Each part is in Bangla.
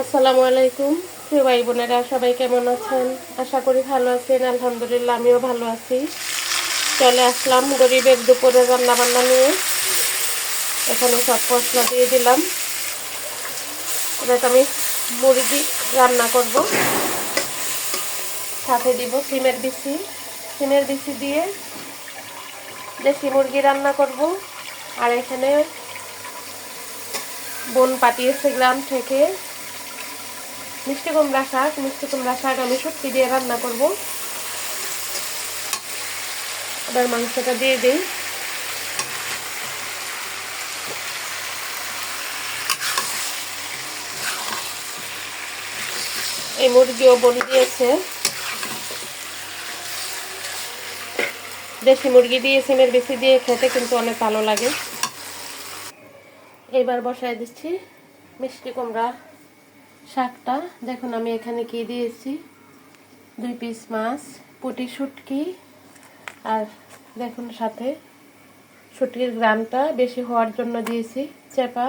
আসসালামু আলাইকুম। প্রিয় ভাই বোনেরা সবাই কেমন আছেন? আশা করি ভালো আছেন, আলহামদুলিল্লাহ আমিও ভালো আছি। চলে আসলাম গরিবের দুপুরে রান্না বান্না নিয়ে। এখানে সব মশলা দিয়ে দিলাম। এবার আমি মুরগি রান্না করব। সাথে দিব সিমের বিচি। সিমের বিচি দিয়ে দেশি মুরগি রান্না করব। আর এখানে বোন পাঠিয়েছে গ্রাম থেকে মিষ্টি কুমড়া শাক, মিষ্টি কুমড়া শাক আমি সত্যি দিয়ে রান্না করব। এবার মাংসটা দিয়ে দিই। এই মুরগিও বোন দিয়েছে। দেশি মুরগি দিয়ে, সিমের বেশি দিয়ে খেতে কিন্তু অনেক ভালো লাগে। এবার বসায় দিচ্ছি মিষ্টি কুমড়া। শাকটা, দেখুন আমি এখানে কি দিয়েছি। দুই পিস মাছ, পুটি শুটকি, আর দেখুন সাথে শুটকির গ্রামটা বেশি হওয়ার জন্য দিয়েছি, চেপা,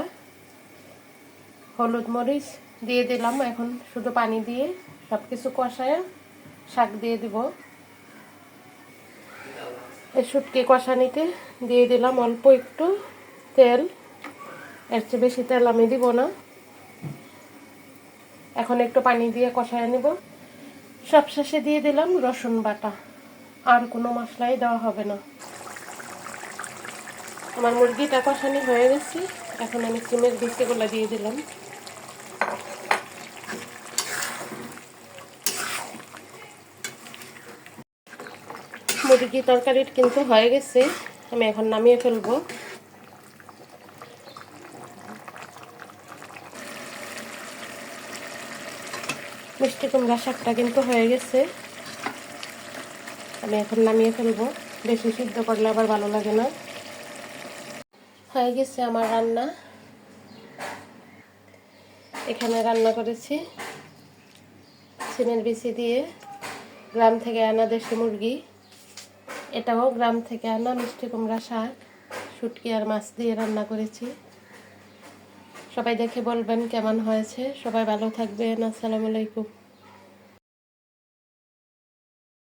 হলুদ মরিচ দিয়ে দিলাম। এখন শুধু পানি দিয়ে সব কিছু কষায় শাক দিয়ে দিব। এই শুটকি কষানিতে দিয়ে দিলাম অল্প একটু তেল। এর চেয়ে বেশি তেল আমি দিব না। এখন একটু পানি দিয়ে কষায় নেব। সব শেষে দিয়ে দিলাম রসুন বাটা। আর কোনো মশলাই দেওয়া হবে না। আমার মুরগিটা কষানি হয়ে গেছে। এখন আমি সিমের বিচিগুলো দিয়ে দিলাম। মুরগি তরকারি কিন্তু হয়ে গেছে। আমি এখন নামিয়ে ফেলব। মিষ্টি কুমড়া শাকটা কিন্তু হয়ে গেছে। আমি এখন নামিয়ে ফেলব। বেশি সিদ্ধ করলে আবার ভালো লাগে না। হয়ে গেছে আমার রান্না। এখানে রান্না করেছি সিমের বিচি দিয়ে গ্রাম থেকে আনা দেশি মুরগি। এটাও গ্রাম থেকে আনা মিষ্টি কুমড়া শাক, শুটকি আর মাছ দিয়ে রান্না করেছি। সবাই দেখে বলবেন কেমন হয়েছে। সবাই ভালো থাকবেন। আসসালামু আলাইকুম।